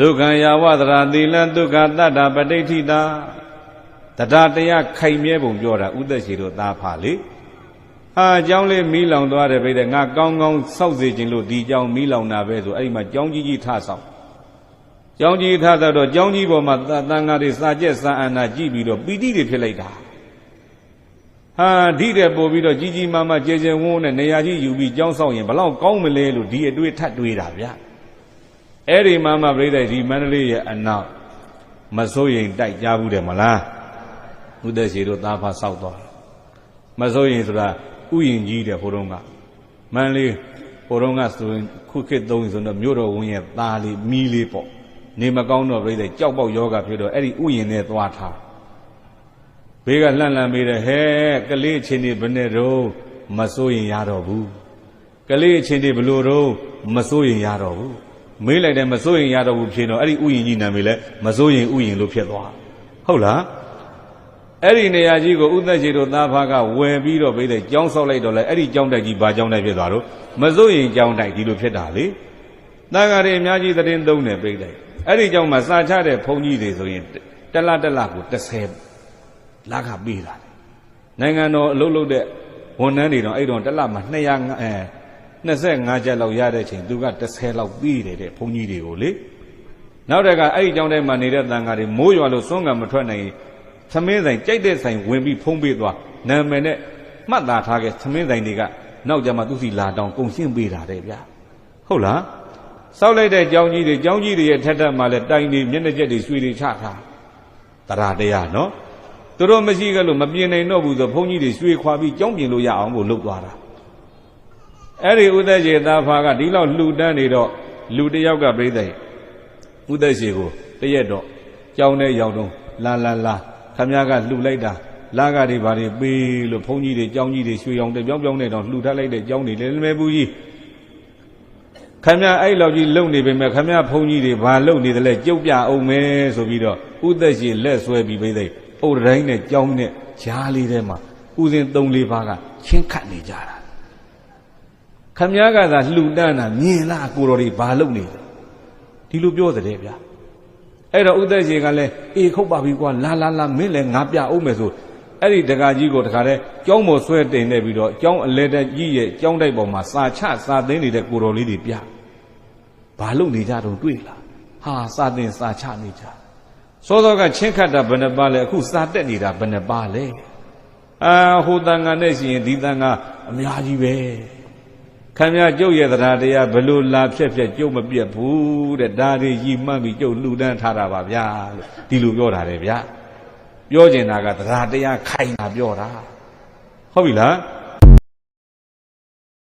ဒုက္ခံယာဝသရာသီလံဒုက္ခတတ္တပဋိဋ္ဌိတာတရားတရားခိုင်မြဲပုံပြောတာဥသက်ရှိတို့သားဖာလေဟာအကြောင်းလေးမီးလောင်သွားတယ်ပြိတဲ့ငါကောင်းကောင်းစောက်စေခြင်းလို့ဒီအကြောင်းမီးလောင်တာပဲဆိုအဲ့ဒီမှာကြောင်းကြီးကြီးထဆောက်ကြောင်းကြီးထဆောက်တော့ကြောင်းကြီးပေါ်မှာတန်ဃာတွေစာကျက်စာအန္နာကြည့်ပြီးတော့ပီတိတွေဖြစ်လိုက်တာဟာဒီတဲ့ပို့ပြီးတော့ကြီးကြီးမားမားကျေကျေဝန်းဝန်းနဲ့နေရာကြီးယူပြီးကြောင်းဆောက်ရင်ဘလောက်ကောင်းမလဲလို့ဒီအတွေ့ထပ်တွေးတာဗျာ အဲ့ဒီမှာမှပြိဿဒီမန္တလေးရဲ့အနောက်မစိုးရင်တိုက်ကြဘူးတယ်မလားဥဒ္ဒရှိတို့သားဖာဆောက်သွားမစိုးရင်ဆိုတာဥယျင်ကြီးတဲ့ဘုရုံးကမန္တလေးဘုရုံးကဆိုရင်ခုခေတ်သုံးဆိုတော့မြို့တော်ဝင်ရဲ့သားလေးမီးလေးပေါ့နေမကောင်းတော့ပြိဿကြောက်ပေါက်ယောဂဖြစ်တော့အဲ့ဒီဥယျင်နဲ့သွားထားဘေးကလှန့်လှန့်ပေးတယ်ဟဲ့ကလေးအချင်းဒီဘယ်နဲ့တော့မစိုးရင်ရတော့ဘူးကလေးအချင်းဒီဘလို့တော့မစိုးရင်ရတော့ဘူး မေးလိုက်တယ်မစိုးရင်ရတော့ဘူးဖြစ်တော့အဲ့ဒီဥယျင်ကြီးနာမည်လဲမစိုးရင်ဥယျင်လို့ဖြစ်သွားဟုတ်လားအဲ့ဒီနေရာကြီးကိုဥသက်ရှိတို့သားဖားကဝယ်ပြီးတော့ပေးတယ်ကြောင်းဆောက်လိုက်တော့လဲအဲ့ဒီကြောင်းတိုက်ကြီးဘာကြောင်းတိုက်ဖြစ်သွားတော့မစိုးရင်ကြောင်းတိုက်ဒီလိုဖြစ်တာလေတန်ဃာတွေအများကြီးသတင်းသုံးတယ်ပြိတယ်အဲ့ဒီကြောင်းမှာစာချတဲ့ဘုန်းကြီးတွေဆိုရင်တလတလကို30လာခပေးတာနိုင်ငံတော်အလုပ်လုပ်တဲ့ဝန်ထမ်းတွေတော့အဲ့တော့တလမှာ200အဲ 25ကျပ်လောက်ရတဲ့ချိန်သူက30လောက်ပြီးတယ်တဲ့ဘုန်းကြီးတွေကိုလေနောက်တက်ကအဲ့ဒီကြောင်းထဲမှာနေတဲ့တန်ဃာတွေမိုးရွာလို့စွန့်ကံမထွက်နိုင်သမင်းဆိုင်ကြိုက်တဲ့ဆိုင်ဝင်ပြီးဖုံးပေးသွားနာမည်နဲ့မှတ်သားထားခဲ့သမင်းဆိုင်တွေကနောက်ကြမှာသူစီလာတောင်ကုံရှင်းပေးတာတဲ့ဗျာဟုတ်လားစောက်လိုက်တဲ့ကြောင်းကြီးတွေကြောင်းကြီးတွေရဲ့ထက်ထက်မှာလဲတိုင်တွေမျက်နှာကျက်တွေရွှေတွေချထားတရားတရားနော်သူတို့မရှိကြလို့မပြင်းနိုင်တော့ဘူးဆိုဘုန်းကြီးတွေရွှေခွာပြီးကြောင်းပြင်လို့ရအောင်လို့လုပ်သွားတာ အဲ့ဒီဥသက်ရှိသားဖာကဒီလောက်လှူဒန်းနေတော့လူတစ်ယောက်ကပြိသိဥသက်ရှိကိုတရက်တော့ကြောင်းနဲ့ရောက်တော့လာလာလာခမည်းကလှူလိုက်တာလာကတွေဘာတွေပေးလို့ဘုန်းကြီးတွေကြောင်းကြီးတွေရွှေရောင်တဲ့ပြောင်းပြောင်းနဲ့တော့လှူထားလိုက်တဲ့ကြောင်းတွေလည်းမဲဘူးကြီးခမည်းအဲ့လောက်ကြီးလုံနေပေမဲ့ခမည်းဘုန်းကြီးတွေဘာလုံနေတယ်လဲကြုတ်ပြအောင်မဲဆိုပြီးတော့ဥသက်ရှိလက်ဆွဲပြီးပြိသိအုတ်တိုင်းနဲ့ကြောင်းနဲ့ကြားလေးထဲမှာဥစဉ်၃၄ပါးကချင်းခတ်နေကြတာ ခမည်းကသာလှူဒန်းတာမြင်လားကိုတော်တွေဘာလုပ်နေလဲဒီလိုပြောတဲ့ဗျာအဲ့တော့ဥသက်ရှင်ကလည်းအေးခုတ်ပါပြီကွာလာလာလာမင်းလည်းငါပြအောင်မယ်ဆိုအဲ့ဒီတကာကြီးကိုတခါတည်းကြောင်းပေါ်ဆွဲတင်နေပြီးတော့ကြောင်းအလဲတက်ကြီးရဲ့ကြောင်းတိုက်ပေါ်မှာစာချစာသိမ်းနေတဲ့ကိုတော်လေးတွေပြဘာလုပ်နေကြတော့တွေ့လားဟာစာသိမ်းစာချနေကြစောစောကချင်းခတ်တာဘယ်နှပါလဲအခုစာတက်နေတာဘယ်နှပါလဲအာဟိုတန်ငါနဲ့ရှိရင်ဒီတန်ငါအများကြီးပဲ ခမရကျုပ်ရဲ့တရားတရားဘလို့လာဖြက်ဖြက်ကျုပ်မပြတ်ဘူးတဲ့ဒါတွေရီမှတ်ပြီးကျုပ်လှူဒန်းထားတာပါဗျာလို့ဒီလိုပြောတာတယ်ဗျာပြောကျင်တာကတရားတရားခိုင်တာပြောတာဟုတ်ပြီလား